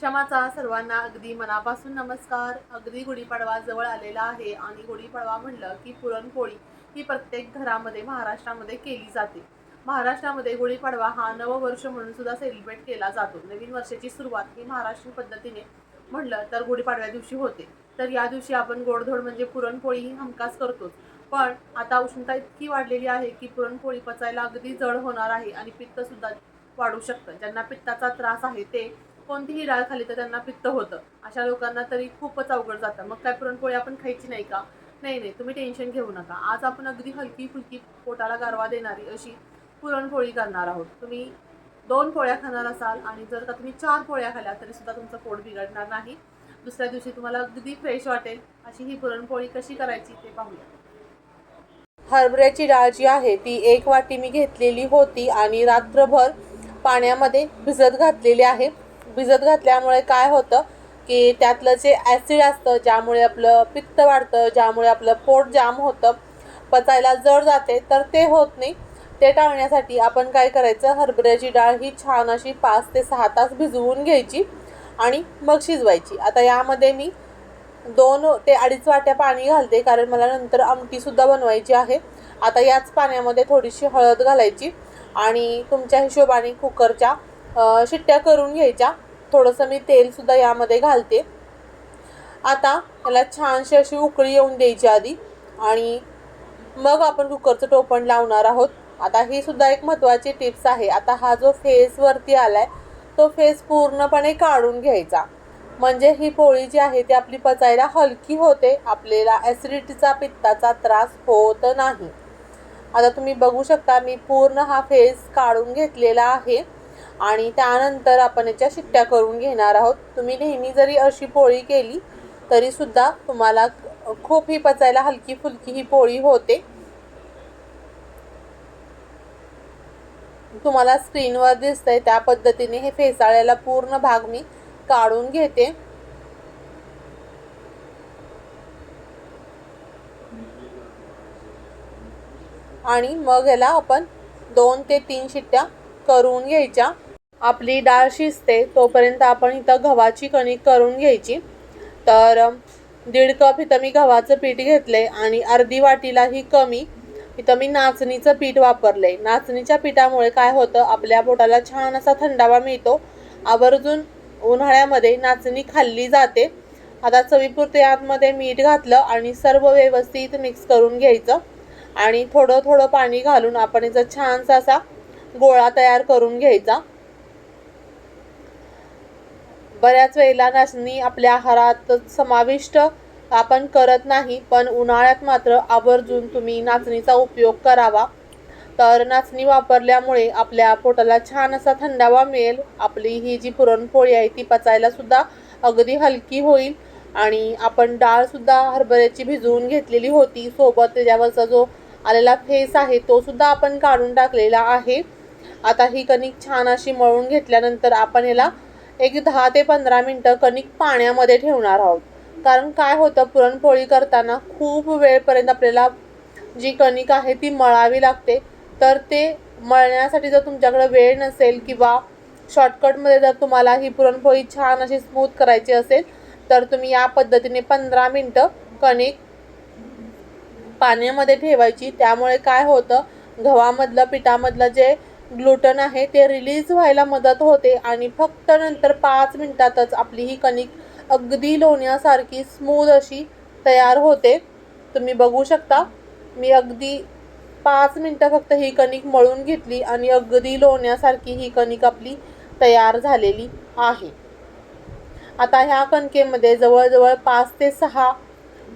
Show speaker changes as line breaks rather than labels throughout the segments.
क्षमाचा सर्वांना अगदी मनापासून नमस्कार. अगदी गुढीपाडवा जवळ आलेला आहे आणि गुढीपाडवा म्हणलं की पुरणपोळी ही प्रत्येक घरामध्ये महाराष्ट्रामध्ये केली जाते. महाराष्ट्रामध्ये गुढीपाडवा हा नववर्ष म्हणून सुद्धा सेलिब्रेट केला जातो. नवीन वर्षाची सुरुवात ही महाराष्ट्रीयन पद्धतीने म्हणलं तर गुढीपाडव्या दिवशी होते. तर या दिवशी आपण गोडधोड म्हणजे पुरणपोळी ही हमखास करतोच. पण आता उष्णता इतकी वाढलेली आहे की पुरणपोळी पचायला अगदी जड होणार आहे आणि पित्तसुद्धा वाढू शकतं. ज्यांना पित्ताचा त्रास आहे ते कोणतीही डाळ खाली तर त्यांना पित्त होतं. अशा लोकांना तरी खूपच अवघड जातं. मग काय पुरणपोळी आपण खायची नाही का? नाही नाही. तुम्ही टेन्शन घेऊ नका. आज आपण अगदी हलकी फुलकी पोटाला गारवा देणारी अशी पुरणपोळी करणार आहोत. तुम्ही दोन पोळ्या खाणार असाल आणि जर का तुम्ही चार पोळ्या खाल्या तरी सुद्धा तुमचं पोट बिघडणार नाही. दुसऱ्या दिवशी तुम्हाला अगदी फ्रेश वाटेल अशी ही पुरणपोळी कशी करायची ते पाहूया. हरभऱ्याची डाळ जी आहे ती एक वाटी मी घेतलेली होती आणि रात्रभर पाण्यामध्ये भिजत घातलेली आहे. भिजत घातल्यामुळे काय होतं की त्यातलं जे ॲसिड असतं ज्यामुळे आपलं पित्त वाढतं ज्यामुळे आपलं पोट जाम होतं पचायला जड जाते तर ते होत नाही. ते टाळण्यासाठी आपण काय करायचं हरभऱ्याची डाळ ही छान अशी पाच ते सहा तास भिजवून घ्यायची आणि मग शिजवायची. आता यामध्ये मी दोन ते अडीच वाट्या पाणी घालते कारण मला नंतर आमटीसुद्धा बनवायची आहे. आता याच पाण्यामध्ये थोडीशी हळद घालायची आणि तुमच्या हिशोबाने कुकरच्या शिट्ट्या करून घ्यायच्या. थोडंसं मी तेलसुद्धा यामध्ये घालते. आता त्याला छानशी अशी उकळी येऊन द्यायची आधी. आणि मग आपण कुकरचं टोपण लावणार आहोत. आता ही सुद्धा एक महत्त्वाची टिप्स आहे. आता हा जो फेसवरती आला आहे तो फेस पूर्णपणे काढून घ्यायचा. म्हणजे ही पोळी जी आहे ती आपली पचायला हलकी होते. आपल्याला ॲसिडिटीचा पित्ताचा त्रास होत नाही. आता तुम्ही बघू शकता मी पूर्ण हा फेस काढून घेतलेला आहे. आणि त्यानंतर आपण याच्या शिट्ट्या करून घेणार आहोत. तुम्ही नेहमी जरी अशी पोळी केली तरी सुद्धा तुम्हाला खूप ही पचायला हलकी फुलकी ही पोळी होते. तुम्हाला स्क्रीनवर दिसतंय त्या पद्धतीने हे फेसाळ्याला पूर्ण भाग मी काढून घेते. आणि मग याला आपण दोन ते तीन शिट्ट्या करून घ्यायच्या. आपली डाळ शिजते तोपर्यंत आपण इथं गव्हाची कणिक करून घ्यायची. तर दीड कप इथं मी गव्हाचं पीठ घेतलंय आणि अर्धी वाटीलाही कमी इथं मी नाचणीचं पीठ वापरलंय. नाचणीच्या पिठामुळे काय होतं आपल्या पोटाला छान असा थंडावा मिळतो. आवर्जून उन्हाळ्यामध्ये नाचणी खाल्ली जाते. आता चवीपुरते आतमध्ये मीठ घातलं आणि सर्व व्यवस्थित मिक्स करून घ्यायचं. आणि थोडं थोडं पाणी घालून आपण याचा छानसा असा गोळा तयार करून घ्यायचा. बऱ्याच वेळेला नाचणी आपल्या आहारात समाविष्ट आपण करत नाही पण उन्हाळ्यात मात्र आवर्जून तुम्ही नाचणीचा उपयोग करावा. तर नाचणी वापरल्यामुळे आपल्या पोटाला छान असा थंडावा मिळेल. आपली ही जी पुरणपोळी आहे ती पचायला सुद्धा अगदी हलकी होईल. आणि आपण डाळसुद्धा हरभऱ्याची भिजवून घेतलेली होती. सोबत त्याच्यावरचा जो आलेला फेस आहे तो सुद्धा आपण काढून टाकलेला आहे. आता ही कणिक छान अशी मळून घेतल्यानंतर आपण याला एक दहा ते पंधरा मिनटं कणिक पाण्यामध्ये ठेवणार आहोत. कारण काय होतं पुरणपोळी करताना खूप वेळपर्यंत आपल्याला जी कणिक आहे ती मळावी लागते. तर ते मळण्यासाठी जर तुमच्याकडे वेळ नसेल किंवा शॉर्टकटमध्ये जर तुम्हाला ही पुरणपोळी छान अशी स्मूथ करायची असेल तर तुम्ही या पद्धतीने पंधरा मिनटं कणिक पाण्यामध्ये ठेवायची. त्यामुळे काय होतं गव्हामधलं पिठामधलं जे ग्लुटन आहे ते रिलीज व्हायला मदत होते आणि फक्त नंतर पाच मिनटातच आपली ही कणिक अगदी लोण्यासारखी स्मूद अशी तयार होते. तुम्ही बघू शकता मी अगदी पाच मिनटं फक्त ही कणिक मळून घेतली आणि अगदी लोण्यासारखी ही कणिक आपली तयार झालेली आहे. आता ह्या कणकेमध्ये जवळजवळ पाच ते सहा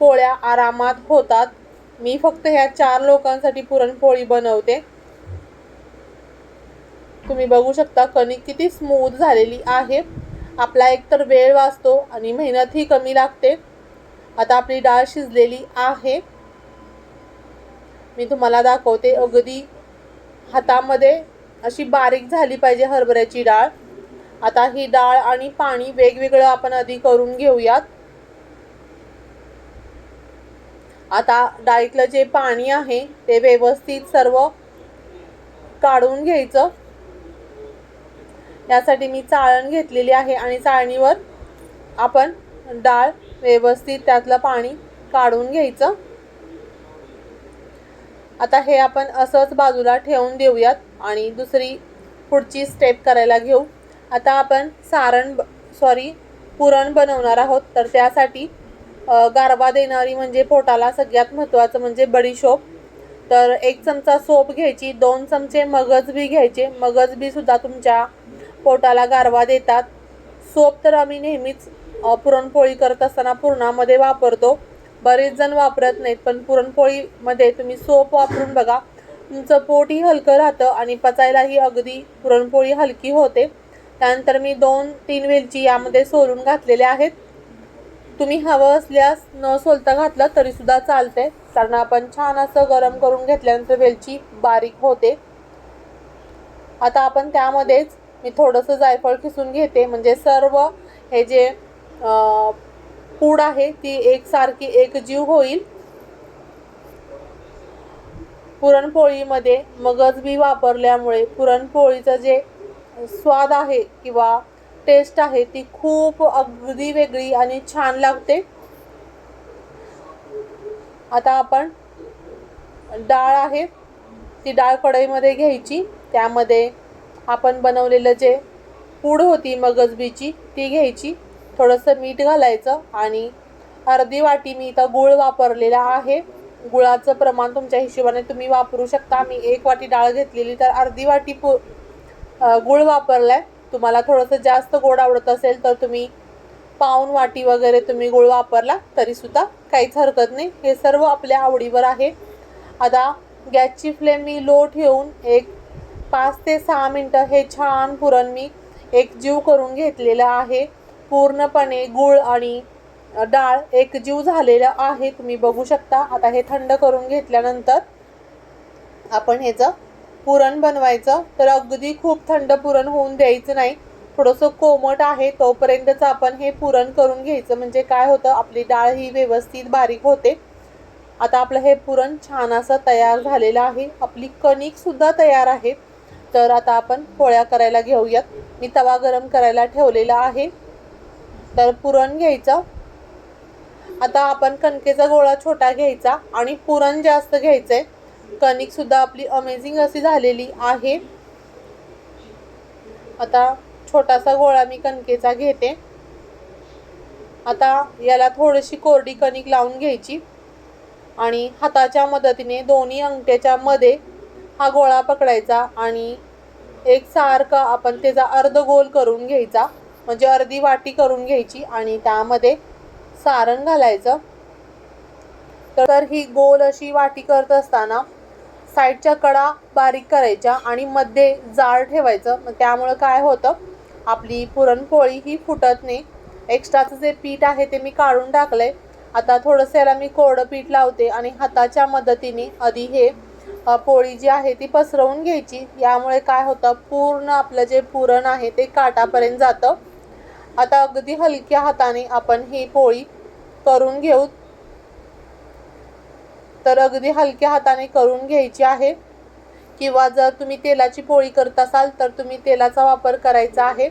पोळ्या आरामात होतात. मी फक्त ह्या चार लोकांसाठी पुरणपोळी बनवते. तुम्ही बघू शकता कणिक किती स्मूथ झालेली आहे. आपला एकतर वेळ वाचतो आणि मेहनतही कमी लागते. आता आपली डाळ शिजलेली आहे. मी तुम्हाला दाखवते अगदी हातामध्ये अशी बारीक झाली पाहिजे हरभऱ्याची डाळ. आता ही डाळ आणि पाणी वेगवेगळं आपण आधी करून घेऊयात. आता डाळीतलं जे पाणी आहे ते व्यवस्थित सर्व काढून घ्यायचं. यासाठी मी चाळण घेतलेली आहे आणि चाळणीवर आपण डाळ व्यवस्थित त्यातलं पाणी काढून घ्यायचं. आता हे आपण असंच बाजूला ठेवून देऊयात आणि दुसरी पुढची स्टेप करायला घेऊ. आता आपण सारण ब सॉरी पुरण बनवणार आहोत. तर त्यासाठी गारवा देणारी म्हणजे पोटाला सगळ्यात महत्त्वाचं म्हणजे बडीशोप. तर एक चमचा सोप घ्यायची दोन चमचे मगज बी घ्यायचे. मगज बी सुद्धा तुमच्या पोटाला गारवा देतात. सोप तर आम्ही नेहमीच पुरणपोळी करत असताना पुरणामध्ये वापरतो. बरेच जण वापरत नाहीत पण पुरणपोळीमध्ये तुम्ही सोप वापरून बघा. तुमचं पोटही हलकं राहतं आणि पचायलाही अगदी पुरणपोळी हलकी होते. त्यानंतर मी दोन तीन वेलची यामध्ये सोलून घातलेल्या आहेत. तुम्ही हवं असल्यास न सोलता घातलं तरीसुद्धा चालते कारण आपण छान असं गरम करून घेतल्यानंतर वेलची बारीक होते. आता आपण त्यामध्येच मी थोडंसं जायफळ किसून घेते. म्हणजे सर्व हे जे पूड आहे ती एकसारखी एकजीव होईल. पुरणपोळीमध्ये मगज बी वापरल्यामुळे पुरणपोळीचं जे स्वाद आहे किंवा टेस्ट आहे ती खूप अगदी वेगळी आणि छान लागते. आता आपण डाळ आहे ती डाळ कढईमध्ये घ्यायची. त्यामध्ये आपण बनवलेलं जे पूड होती मगजबीची ती घ्यायची. थोडंसं मीठ घालायचं आणि अर्धी वाटी मी इथं गूळ वापरलेला आहे. गुळाचं प्रमाण तुमच्या हिशोबाने तुम्ही वापरू शकता. मी एक वाटी डाळ घेतलेली तर अर्धी वाटी पु गूळ वापरला वापरलाय. तुम्हाला थोडंसं जास्त गोड आवडत असेल तर तुम्ही पाऊन वाटी वगैरे तुम्ही गूळ वापरला तरीसुद्धा काहीच हरकत नाही. हे सर्व आपल्या आवडीवर आहे. आता गॅसची फ्लेम मी लो ठेवून एक पाच ते सहा मिनटं हे छान पुरण मी एकजीव करून घेतलेलं आहे. पूर्णपणे गूळ आणि डाळ एकजीव झालेलं आहे. तुम्ही बघू शकता. आता हे थंड करून घेतल्यानंतर आपण ह्याचं पुरण बनवायचं तर अगदी खूप थंड पुरण होऊन द्यायचं नाही. थोडंसं कोमट आहे तोपर्यंतच आपण हे पुरण करून घ्यायचं. म्हणजे काय होतं आपली डाळ ही व्यवस्थित बारीक होते. आता आपलं हे पुरण छान असं तयार झालेलं आहे. आपली कणिकसुद्धा तयार आहे. तर आता आपण पोळ्या करायला घेऊयात. मी तवा गरम करायला ठेवलेला आहे. तर पुरण घ्यायचं. आता आपण कणकेचा गोळा छोटा घ्यायचा आणि पुरण जास्त घ्यायचंय. कणिक सुद्धा आपली अमेझिंग अशी झालेली आहे. आता छोटासा गोळा मी कणकेचा घेते. आता याला थोडीशी कोरडी कणिक लावून घ्यायची. आणि हाताच्या मदतीने दोन्ही अंगठ्याच्या मध्ये हा गोळा पकडायचा आणि एक सारखं आपण त्याचा अर्ध गोल करून घ्यायचा म्हणजे अर्धी वाटी करून घ्यायची आणि त्यामध्ये सारण घालायचं. तर ही गोल अशी वाटी करत असताना साईडच्या कडा बारीक करायच्या आणि मध्ये जाळ ठेवायचं. मग त्यामुळं काय होतं आपली पुरणपोळी ही फुटत नाही. एक्स्ट्राचं जे पीठ आहे ते मी काढून टाकलंय. आता थोडंसं याला मी कोरडं पीठ लावते आणि हाताच्या मदतीने आधी हे पोळी जी आहे ती पसरवून घ्यायची. यामुळे काय होतं पूर्ण आपलं जे पुरण आहे ते काटापर्यंत जातं. आता अगदी हलक्या हाताने आपण ही पोळी करून घेऊ. तर अगदी हलक्या हाताने करून घ्यायची आहे. किंवा जर तुम्ही तेलाची पोळी करत असाल तर तुम्ही तेलाचा वापर करायचा आहे.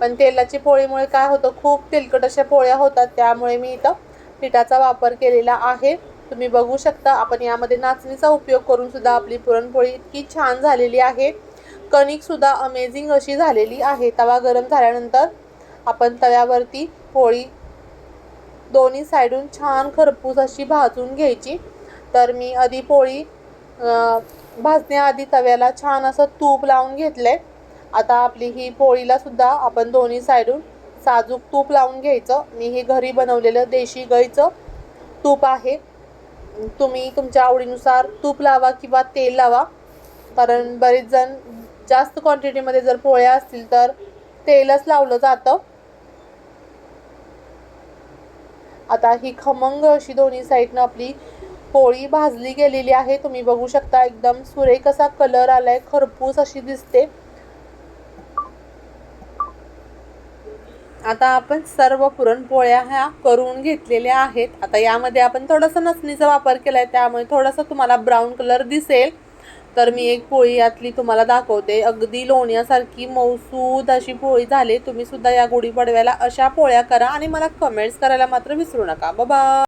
पण तेलाची पोळीमुळे काय होतं खूप तेलकट अशा पोळ्या होतात. त्यामुळे मी इथं पिठाचा वापर केलेला आहे. तुम्ही बघू शकता आपण यामध्ये नाचणीचा उपयोग करून सुद्धा आपली पुरणपोळी इतकी छान झालेली आहे. कणिक सुद्धा अमेझिंग अशी झालेली आहे. तवा गरम झाल्यानंतर आपण तव्यावरती पोळी दोन्ही साईडून छान खरपूस अशी भाजून घ्यायची. तर मी आधी पोळी भाजण्याआधी तव्याला छान असं तूप लावून घेतलं आहे आता आपली ही पोळीला सुद्धा आपण दोन्ही साईडून साजूक तूप लावून घ्यायचं. मी हे घरी बनवलेलं देशी गळीचं तूप आहे. तुम्ही तुमच्या आवडीनुसार तूप लावा किंवा तेल लावा. कारण बरेच जण जास्त क्वांटिटीमध्ये जर पोळ्या असतील तर तेलच लावलं जातं. आता ही खमंग अशी दोन्ही साईडनं आपली पोळी भाजली गेलेली आहे. तुम्ही बघू शकता एकदम सुरेख असा कलर आलाय. खरपूस अशी दिसते. आता आपण सर्व पुरणपोळ्या ह्या करून घेतलेल्या आहेत. आता यामध्ये आपण थोडासा नसणीचा वापर केला आहे त्यामुळे थोडासा तुम्हाला ब्राऊन कलर दिसेल. तर मी एक पोळी यातली तुम्हाला दाखवते. अगदी लोण्यासारखी मऊसूद अशी पोळी झाली तुम्ही सुद्धा या गुढीपाडव्याला अशा पोळ्या करा आणि मला कमेंट्स करायला मात्र विसरू नका. बाबा